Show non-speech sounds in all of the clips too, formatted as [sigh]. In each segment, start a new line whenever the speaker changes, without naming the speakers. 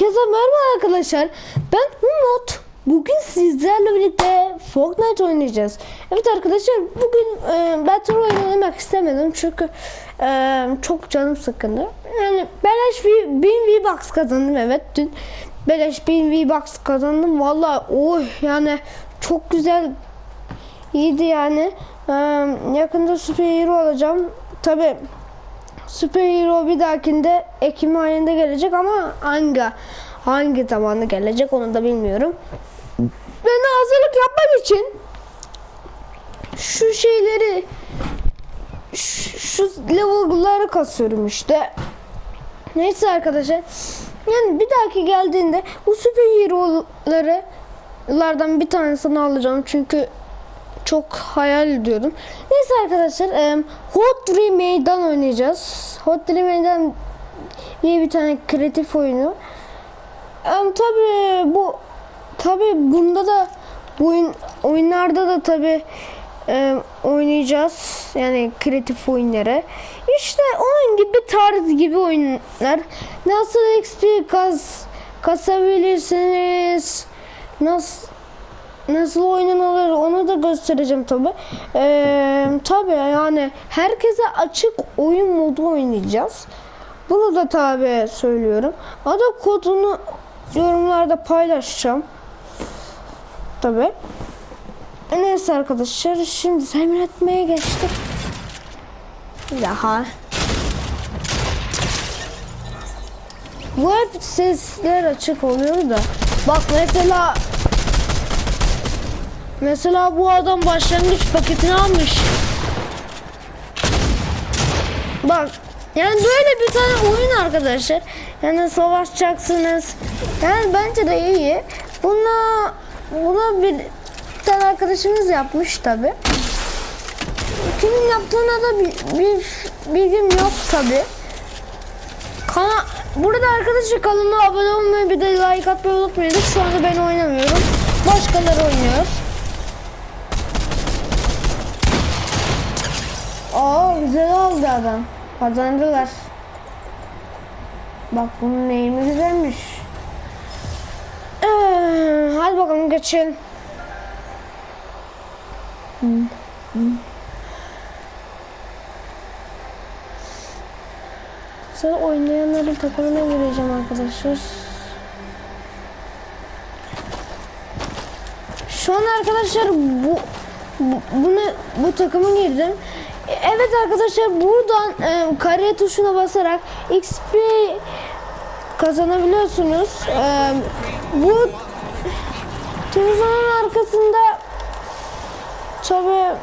Herkese merhaba arkadaşlar. Ben Umut. Bugün sizlerle birlikte Fortnite oynayacağız. Evet arkadaşlar bugün e, Battle Royale oynamak istemedim çünkü e, çok canım sıkkındı. Yani beleş bir 1000 V-Bucks kazandım evet dün. Beleş 1000 V-Bucks kazandım. Valla oh yani çok güzel iyiydi yani. E, yakında süper hero olacağım. Tabi Süper Hero bir dahakinde Ekim ayında gelecek ama hangi hangi zamanda gelecek onu da bilmiyorum. Ben hazırlık yapmak için şu şeyleri şu, şu level'ları kasıyorum işte. Neyse arkadaşlar. Yani bir dahaki geldiğinde bu süper hero'ları lardan bir tanesini alacağım çünkü çok hayal ediyordum. Neyse arkadaşlar e, Hot Dream Meydan oynayacağız. Hot Dream Meydan diye bir tane kreatif oyunu. E, tabi bu tabi bunda da bu oyun, oyunlarda da tabi e, oynayacağız. Yani kreatif oyunları. İşte onun gibi tarz gibi oyunlar. Nasıl XP kas, kasabilirsiniz? Nasıl nasıl oynanılır onu da göstereceğim tabi. Ee, tabi yani herkese açık oyun modu oynayacağız. Bunu da tabi söylüyorum. Ada kodunu yorumlarda paylaşacağım. Tabi. Neyse arkadaşlar şimdi temin etmeye geçtik. Daha. Bu hep sesler açık oluyor da. Bak mesela Mesela bu adam başlangıç paketini almış. Bak yani böyle bir tane oyun arkadaşlar. Yani savaşacaksınız. Yani bence de iyi. Buna buna bir tane arkadaşımız yapmış tabi. Kimin yaptığına da bir, bir bilgim yok tabi. Kana Burada arkadaşlar kanalıma abone olmayı bir de like atmayı unutmayın. Şu anda ben oynamıyorum. Başkaları oynuyor. Oo güzel oldu adam. Kazandılar. Bak bunun neyimi güzelmiş. Ee, hadi bakalım geçelim. Sonra oynayanların takımına gireceğim arkadaşlar. Şu an arkadaşlar bu, bu bunu bu takıma girdim. Evet arkadaşlar buradan e, kare tuşuna basarak XP kazanabiliyorsunuz. E, bu televizyonun arkasında tabi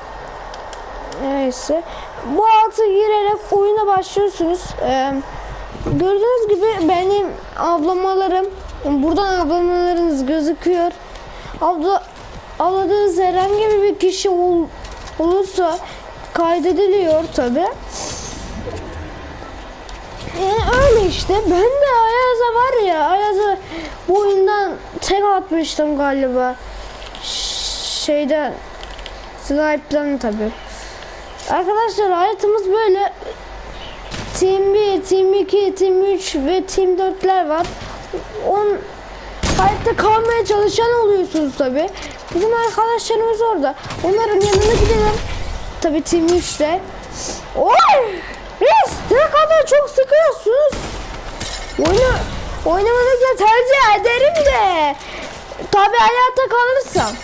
neyse bu altı girerek oyuna başlıyorsunuz. E, gördüğünüz gibi benim ablamalarım buradan ablamalarınız gözüküyor. Abla, abladığınız herhangi bir kişi ol, olursa kaydediliyor tabi. Yani öyle işte. Ben de Ayaz'a var ya Ayaz'a bu oyundan tek atmıştım galiba. Şeyden Snipe'dan tabi. Arkadaşlar hayatımız böyle Team 1, Team 2, Team 3 ve Team 4'ler var. On hayatta kalmaya çalışan oluyorsunuz tabi. Bizim arkadaşlarımız orada. Onların yanına gidelim. Tabi Team 3'te. Oy! Biz ne kadar çok sıkıyorsunuz. Oyunu oynamanızı tercih ederim de. Tabi hayatta kalırsam.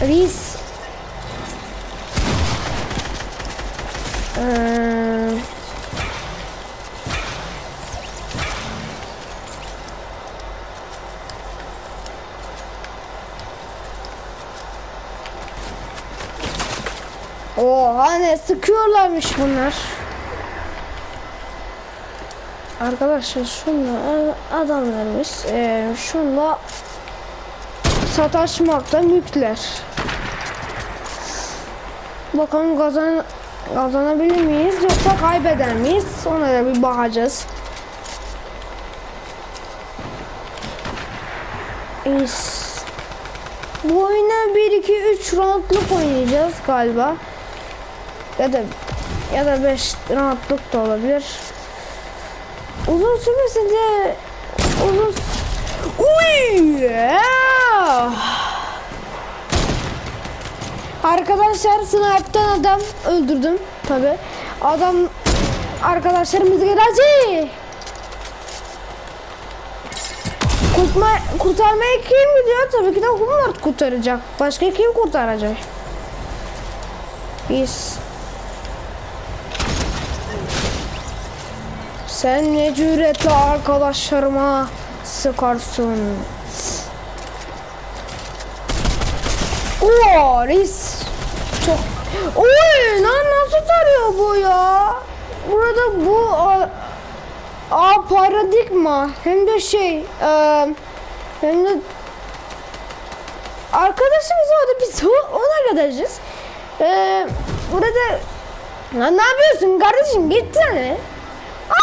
Reis. Ee, Oha ne sıkıyorlarmış bunlar. Arkadaşlar şunla adamlarımız e, şunla sataşmakta mükler. Bakalım kazan kazanabilir miyiz yoksa kaybeder miyiz? Ona da bir bakacağız. İyiyiz. Bu oyuna 1 2 3 roundluk oynayacağız galiba. Ya da ya da 5 roundluk da olabilir. Uzun sürmese de uzun Uy! yeah! Arkadaşlar sniper'dan adam öldürdüm tabi. Adam arkadaşlarımız gelecek. Kurtma, kurtarmaya kim gidiyor? Tabii ki de Humlar kurtaracak. Başka kim kurtaracak? Biz. Sen ne cüretle arkadaşlarıma sıkarsın. Oo, reis. Çok. Oy, lan nasıl tarıyor bu ya? Burada bu a, a paradigma hem de şey e, hem de arkadaşımız orada biz o- ona gideceğiz. E, burada lan ne yapıyorsun kardeşim gitsene. Aa!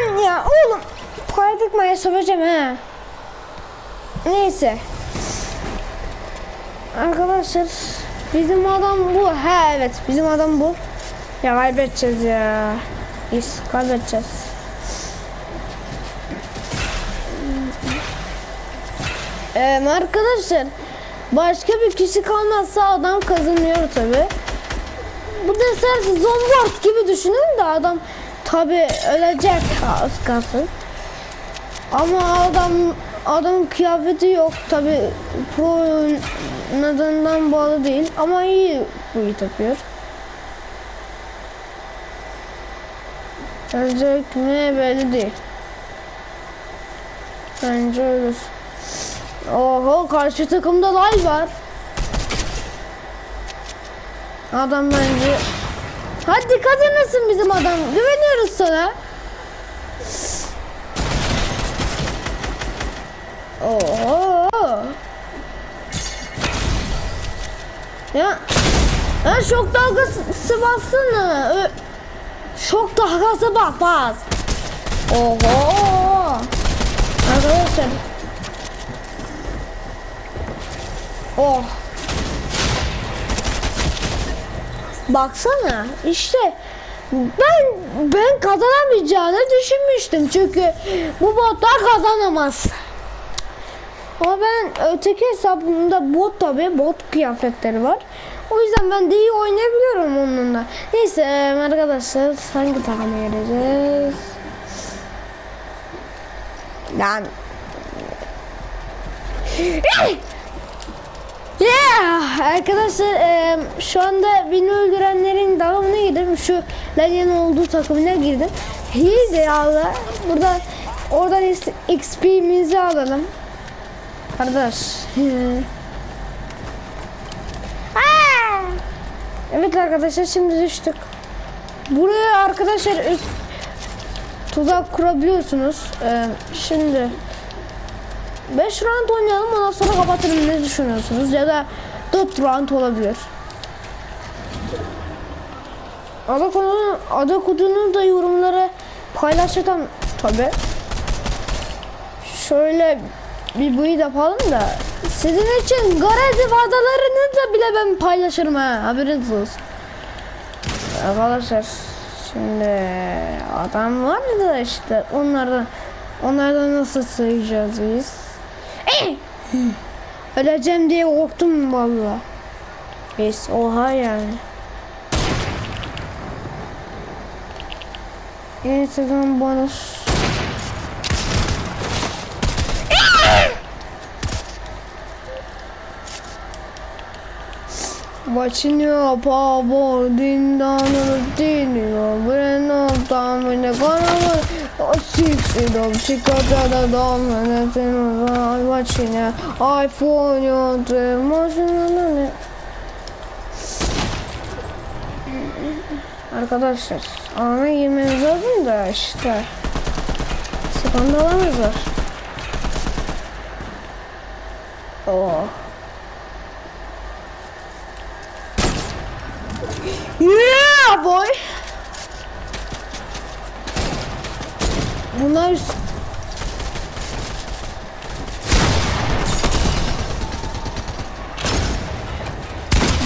Lan ya oğlum paradigmaya söveceğim ha. Neyse. Arkadaşlar bizim adam bu. Ha evet bizim adam bu. Ya kaybedeceğiz ya. Biz kaybedeceğiz. Ee, arkadaşlar başka bir kişi kalmazsa adam kazanıyor tabi. Bu da zombard gibi düşünün de adam tabi ölecek az kalsın. Ama adam adamın kıyafeti yok tabi pro nedeninden bağlı değil ama iyi bu iyi yapıyor. Ölecek mi belli değil. Bence ölür. Oho karşı takımda lay var. Adam bence. Hadi kazanırsın bizim adam. Güveniyoruz sana. Oo. Ya. Ya şok dalgası bassana. Ö- Şok dalgası bak bas. Oho. Arkadaşlar. Oh. Baksana işte ben ben kazanamayacağını düşünmüştüm çünkü bu botlar kazanamaz. Ama ben öteki hesabımda bot tabi bot kıyafetleri var. O yüzden ben de iyi oynayabiliyorum onunla. Neyse arkadaşlar hangi takıma geleceğiz? Lan. Arkadaşlar e, şu anda beni öldürenlerin devamına girdim. Şu Lalia'nın olduğu takımına girdim. İyi de. Burada oradan XP'mizi alalım. Aa! evet arkadaşlar şimdi düştük. Buraya arkadaşlar tuzak kurabiliyorsunuz. Ee, şimdi 5 round oynayalım ondan sonra kapatırım ne düşünüyorsunuz ya da 4 round olabilir. Ada kodunu, ada kodunu da yorumlara paylaşacağım tabi. Şöyle bir build yapalım da sizin için garezi vadalarını da bile ben paylaşırım ha haberiniz olsun. Arkadaşlar şimdi adam var da işte onlardan onlardan nasıl sayacağız biz? Öleceğim diye korktum valla. Neyse oha yani. Evet adam bonus. Başını pabor dindanır dinliyor. Brennan tamamıyla kanalı. 60 dolci kada da mene tenova vačine aj ponio te može ne ne Arkadaşlar ana girmemiz lazım da işte. Sıkandalarımız var. Oh. Yeah boy. Bunlar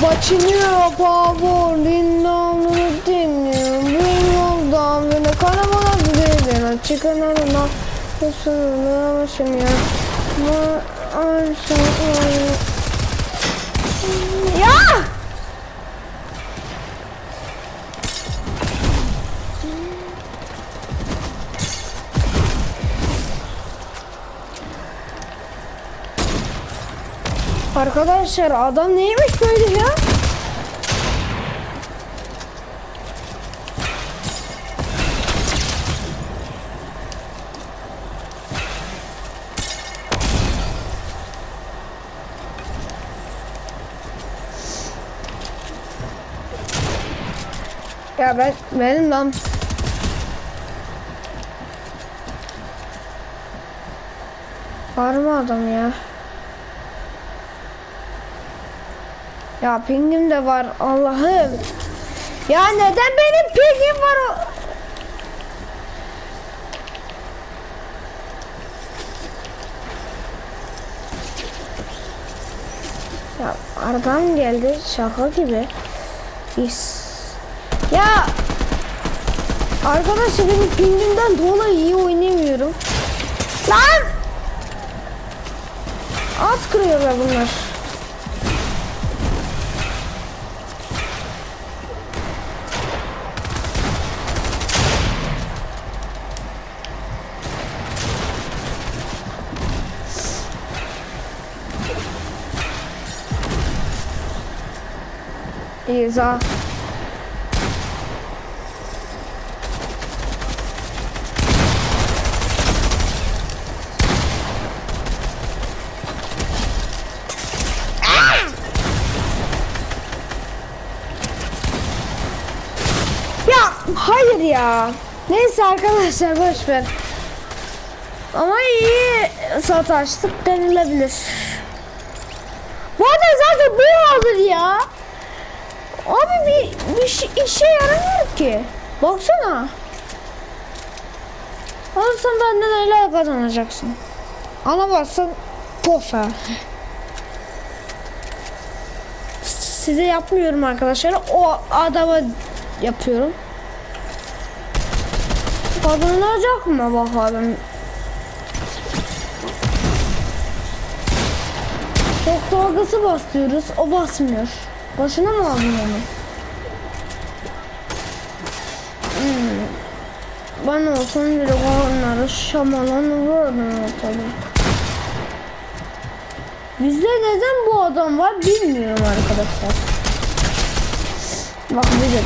Başını favor dinamını dinliyorum of damını Arkana bana güzel Çıkın önüne. Kusurunu başım ya. Bu arşın Ya! Arkadaşlar adam neymiş böyle ya? Ya ben benim lan Var mı adam ya? Ya pingim de var Allah'ım. Ya neden benim pingim var o? Ya aradan geldi şaka gibi. Is. Ya Arkadaşlar benim pingimden dolayı iyi oynayamıyorum. Lan! Az kırıyorlar bunlar. İza. Ya hayır ya. Neyse arkadaşlar boş ver. Ama iyi sataştık denilebilir. Bu arada zaten bu alır ya. Abi bir, bir şey, işe yaramıyor ki. Baksana. Alırsan benden öyle kazanacaksın. Alamazsan pofa. Size yapmıyorum arkadaşlar. O adama yapıyorum. Kazanacak mı bakalım. Çok dalgası basıyoruz. O basmıyor. Başına mı aldın onu? Hmm. Ben olsam direkt onları şamalan vurdum ortalığı. Bizde neden bu adam var bilmiyorum arkadaşlar. Bak de.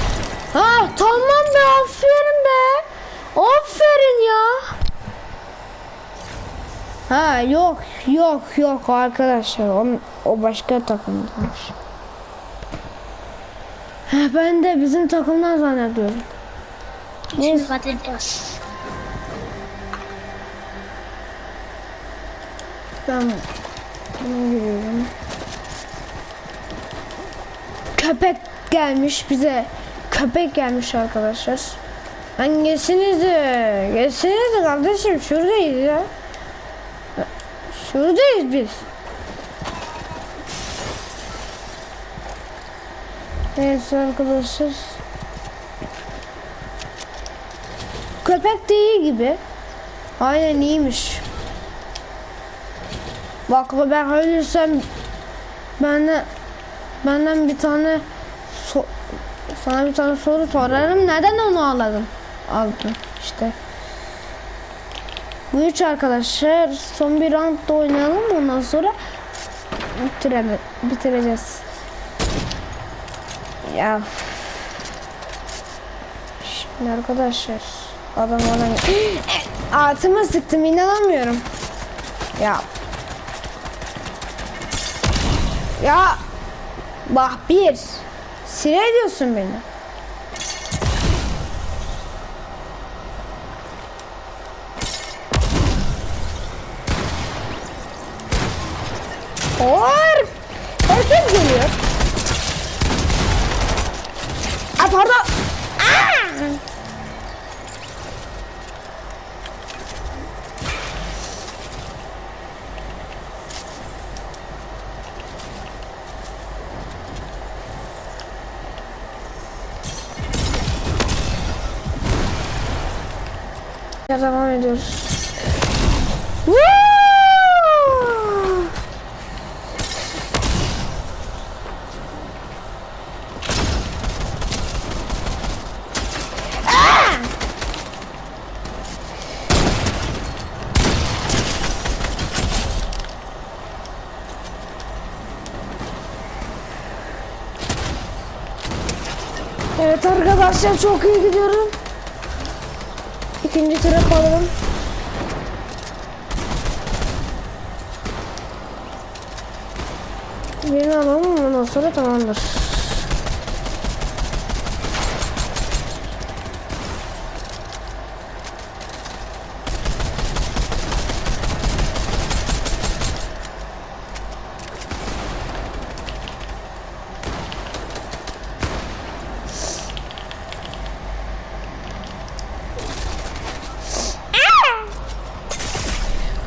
Ha tamam be aferin be. Aferin ya. Ha yok yok yok arkadaşlar o, o başka takımdanmış. Ben de bizim takımdan zannediyorum.
Şimdi patates.
Ben bunu görüyorum. Köpek gelmiş bize. Köpek gelmiş arkadaşlar. Ben geçsinize. Geçsinize kardeşim. Şuradayız ya. Şuradayız biz. Neyse arkadaşlar. Köpek de iyi gibi. Aynen iyiymiş. Bak ben ölürsem benden benden bir tane so- sana bir tane soru sorarım. Neden onu aldın? Aldın işte. Bu üç arkadaşlar son bir round da oynayalım ondan sonra bitireme, bitireceğiz. Ya. Şimdi arkadaşlar adam bana altıma [gasps] sıktım inanamıyorum. Ya Ya bak bir sinir ediyorsun beni. Or! Herkes geliyor. Aa pardon. Aa! Devam ediyoruz. Evet arkadaşlar çok iyi gidiyorum. İkinci tura alalım. Birini alalım ondan sonra tamamdır.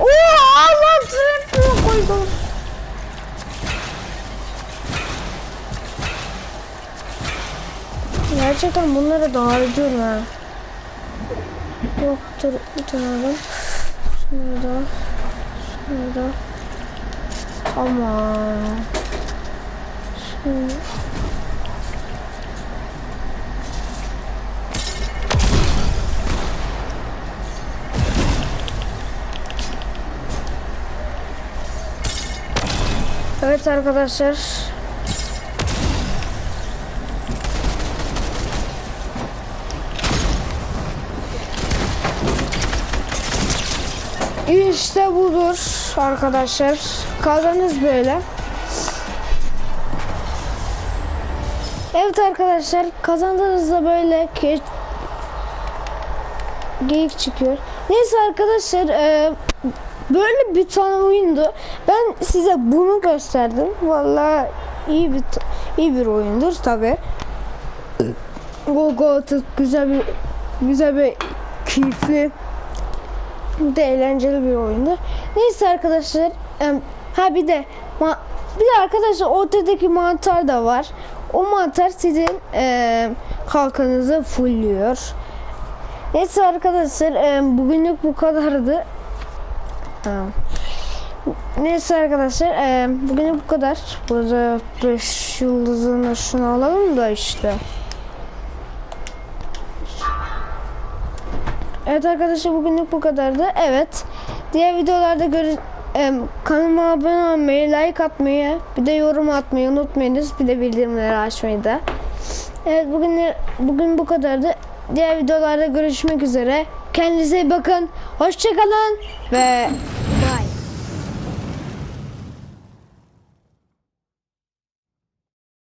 Oo Allah trap'ine koydum. Gerçekten bunları dağıtıyorum ha. Yok dur bir tane. Şunu da. Şunu da. Aman. Şunu. Evet arkadaşlar. İşte budur arkadaşlar. Kazanız böyle. Evet arkadaşlar kazandığınızda böyle ki geyik çıkıyor. Neyse arkadaşlar e, böyle bir tane oyundu. Ben size bunu gösterdim. Vallahi iyi bir iyi bir oyundur tabi. Go go atıp güzel bir güzel bir keyifli de eğlenceli bir oyundu. Neyse arkadaşlar ha bir de bir de arkadaşlar ortadaki mantar da var. O mantar sizin em, kalkanınızı fullüyor. Neyse arkadaşlar em, bugünlük bu kadardı. Tamam. Neyse arkadaşlar em, bugünlük bu kadar. Burada 5 yıldızını şunu alalım da işte. Evet arkadaşlar bugünlük bu kadardı. Evet. Diğer videolarda görü em, kanalıma abone olmayı, like atmayı, bir de yorum atmayı unutmayınız. Bir de bildirimleri açmayı da. Evet bugün bugün bu kadardı. Diğer videolarda görüşmek üzere. Kendinize iyi bakın. Hoşçakalın ve